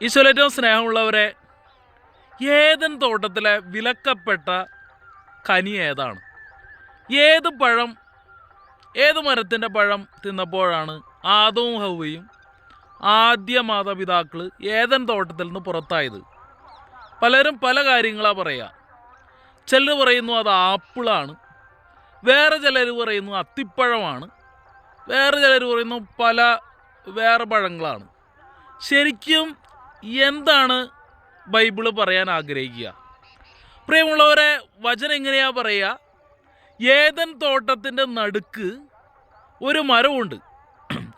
ഈശ്വരേറ്റവും സ്നേഹമുള്ളവരെ ഏതൻ തോട്ടത്തിലെ വിലക്കപ്പെട്ട കനി ഏതാണ്? ഏത് പഴം ഏത് മരത്തിന്റെ പഴം തിന്നപ്പോഴാണ് ആദവും ഹൗവയും ആദ്യ മാതാപിതാക്കൾ ഏതൻ തോട്ടത്തിൽ നിന്ന് പുറത്തായത്? പലരും പല കാര്യങ്ങളാണ് പറയുക ചിലർ പറയുന്നു അത് ആപ്പിളാണ് വേറെ ചിലർ പറയുന്നു അത്തിപ്പഴമാണ് വേറെ ചിലർ പറയുന്നു പല വേറെ പഴങ്ങളാണ്. ശരിക്കും എന്താണ് ബൈബിൾ പറയാൻ ആഗ്രഹിക്കുക? പ്രിയമുള്ളവരെ വചനം എങ്ങനെയാ പറയുക? ഏതൻ തോട്ടത്തിന്റെ നടുക്ക് ഒരു മരമുണ്ട്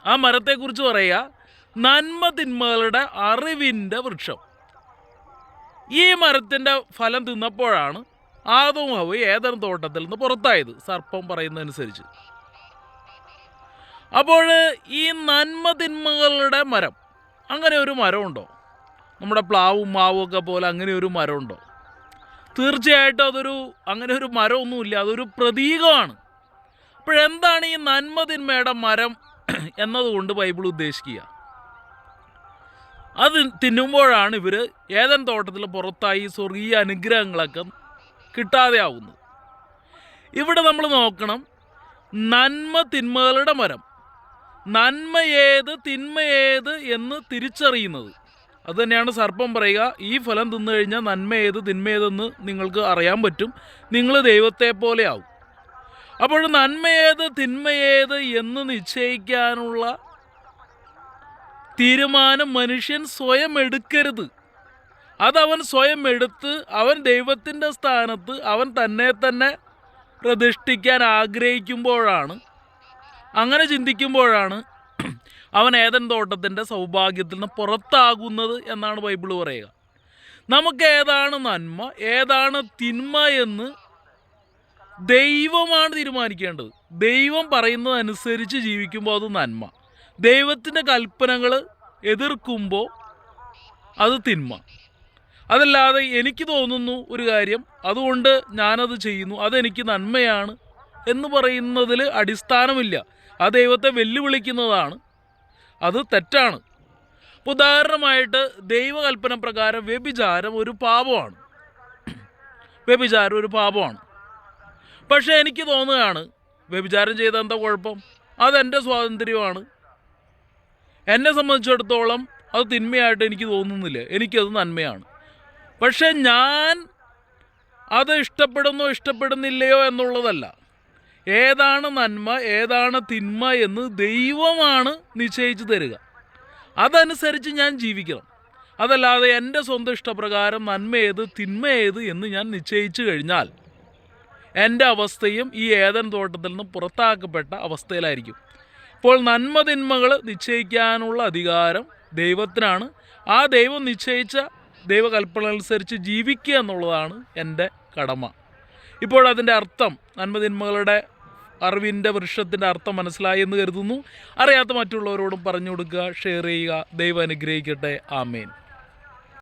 ആ മരത്തെക്കുറിച്ച് പറയുക. നന്മ തിന്മകളുടെ അറിവിന്റെ വൃക്ഷം. ഈ മരത്തിന്റെ ഫലം തിന്നപ്പോഴാണ് ആദവും ഹവ് ഏതൻ തോട്ടത്തിൽ നിന്ന് പുറത്തായത്. സർപ്പം പറയുന്നതനുസരിച്ച്. അപ്പോൾ ഈ നന്മ തിന്മകളുടെ മരം അങ്ങനെ ഒരു മരമുണ്ടോ? നമ്മുടെ പ്ലാവും മാവും ഒക്കെ പോലെ അങ്ങനെ ഒരു മരമുണ്ടോ. തീർച്ചയായിട്ടും അതൊരു അങ്ങനെ ഒരു മരമൊന്നുമില്ല അതൊരു പ്രതീകമാണ്. അപ്പോഴെന്താണ് ഈ നന്മതിന്മയുടെ മരം എന്നതുകൊണ്ട് ബൈബിൾ ഉദ്ദേശിക്കുക? അത് തിന്നുമ്പോഴാണ് ഇവർ ഏതൻ തോട്ടത്തിൽ പുറത്തായി സ്വർഗീയ അനുഗ്രഹങ്ങളൊക്കെ കിട്ടാതെ ആവുന്നത്. ഇവിടെ നമ്മൾ നോക്കണം നന്മ തിന്മകളുടെ മരം. നന്മ ഏത് തിന്മ ഏത് എന്ന് തിരിച്ചറിയുന്നത്. അത് തന്നെയാണ് സർപ്പം പറയുക ഈ ഫലം തിന്നു കഴിഞ്ഞാൽ നന്മ ഏത് തിന്മ ഏതെന്ന് നിങ്ങൾക്ക് അറിയാൻ പറ്റും. നിങ്ങൾ ദൈവത്തെ പോലെ ആവും. അപ്പോൾ നന്മ ഏത് തിന്മ ഏത് എന്ന് നിശ്ചയിക്കാനുള്ള തീരുമാനം മനുഷ്യൻ സ്വയം എടുക്കരുത്. അതവൻ സ്വയം എടുത്ത് അവൻ ദൈവത്തിന്റെ സ്ഥാനത്ത് അവൻ തന്നെ തന്നെ പ്രതിഷ്ഠിക്കാൻ ആഗ്രഹിക്കുമ്പോഴാണ് അങ്ങനെ ചിന്തിക്കുമ്പോഴാണ് അവൻ ഏതൻ തോട്ടത്തിന്റെ സൗഭാഗ്യത്തിൽ നിന്ന് പുറത്താകുന്നത് എന്നാണ് ബൈബിൾ പറയുക. നമുക്ക് ഏതാണ് നന്മ ഏതാണ് തിന്മ എന്ന് ദൈവമാണ് തീരുമാനിക്കേണ്ടത്. ദൈവം പറയുന്നതനുസരിച്ച് ജീവിക്കുമ്പോൾ അത് നന്മ. ദൈവത്തിന്റെ കൽപ്പനകൾ എതിർക്കുമ്പോൾ അത് തിന്മ. അതല്ലാതെ എനിക്ക് തോന്നുന്നു ഒരു കാര്യം അതുകൊണ്ട് ഞാനത് ചെയ്യുന്നു അതെനിക്ക് നന്മയാണ് എന്ന് പറയുന്നതിൽ അടിസ്ഥാനമില്ല. ആ ദൈവത്തെ വെല്ലുവിളിക്കുന്നതാണ് അത് തെറ്റാണ്. ഉദാഹരണമായിട്ട് ദൈവകൽപ്പന പ്രകാരം വ്യഭിചാരം ഒരു പാപമാണ്. വ്യഭിചാരം ഒരു പാപമാണ്. പക്ഷേ എനിക്ക് തോന്നുകയാണ് വ്യഭിചാരം ചെയ്ത എന്താ കുഴപ്പം? അതെന്റെ സ്വാതന്ത്ര്യമാണ്. എന്നെ സംബന്ധിച്ചിടത്തോളം അത് തിന്മയായിട്ട് എനിക്ക് തോന്നുന്നില്ല. എനിക്കത് നന്മയാണ്. പക്ഷേ ഞാൻ അത് ഇഷ്ടപ്പെടുന്നോ ഇഷ്ടപ്പെടുന്നില്ലയോ എന്നുള്ളതല്ല. ഏതാണ് നന്മ ഏതാണ് തിന്മ എന്ന് ദൈവമാണ് നിശ്ചയിച്ചു തരിക. അതനുസരിച്ച് ഞാൻ ജീവിക്കണം. അതല്ലാതെ എന്റെ സ്വന്തം ഇഷ്ടപ്രകാരം നന്മ ഏത് തിന്മ ഏത് എന്ന് ഞാൻ നിശ്ചയിച്ചു കഴിഞ്ഞാൽ എന്റെ അവസ്ഥയും ഈ ഏതൻ തോട്ടത്തിൽ നിന്ന് പുറത്താക്കപ്പെട്ട അവസ്ഥയിലായിരിക്കും. ഇപ്പോൾ നന്മ തിന്മകൾ നിശ്ചയിക്കാനുള്ള അധികാരം ദൈവത്തിനാണ്. ആ ദൈവം നിശ്ചയിച്ച ദൈവകൽപ്പന അനുസരിച്ച് ജീവിക്കുക എന്നുള്ളതാണ് എന്റെ കടമ. ഇപ്പോൾ അതിന്റെ അർത്ഥം നന്മ തിന്മകളുടെ അറിവിന്റെ വൃക്ഷത്തിന്റെ അർത്ഥം മനസ്സിലായി എന്ന് കരുതുന്നു. അറിയാത്ത മറ്റുള്ളവരോടും പറഞ്ഞു കൊടുക്കുക ഷെയർ ചെയ്യുക. ദൈവം അനുഗ്രഹിക്കട്ടെ. ആമേൻ.